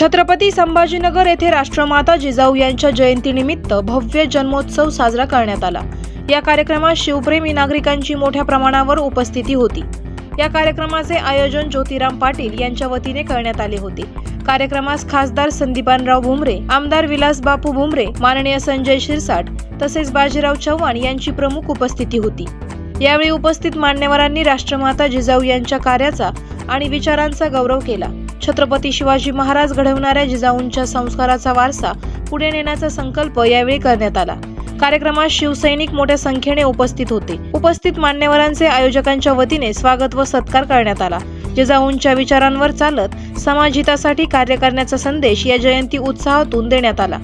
छत्रपती संभाजीनगर येथे राष्ट्रमाता जिजाऊ यांच्या जयंतीनिमित्त भव्य जन्मोत्सव साजरा करण्यात आला. या कार्यक्रमात शिवप्रेमी नागरिकांची मोठ्या प्रमाणावर उपस्थिती होती. या कार्यक्रमाचे आयोजन ज्योतिराम पाटील यांच्या वतीने करण्यात आले होते. कार्यक्रमास खासदार संदीपानराव भुमरे आमदार विलास बापू भुमरे माननीय संजय शिरसाट तसेच बाजीराव चव्हाण यांची प्रमुख उपस्थिती होती. यावेळी उपस्थित मान्यवरांनी राष्ट्रमाता जिजाऊ यांच्या कार्याचा आणि विचारांचा गौरव केला. छत्रपती शिवाजी महाराज घडवणाऱ्या जिजाऊंच्या संस्काराचा वारसा पुढे नेण्याचा संकल्प यावेळी करण्यात आला. कार्यक्रमात शिवसैनिक मोठ्या संख्येने उपस्थित होते. उपस्थित मान्यवरांचे आयोजकांच्या वतीने स्वागत व सत्कार करण्यात आला. जिजाऊंच्या विचारांवर चालत समाजहितासाठी कार्य करण्याचा संदेश या जयंती उत्साहातून देण्यात आला.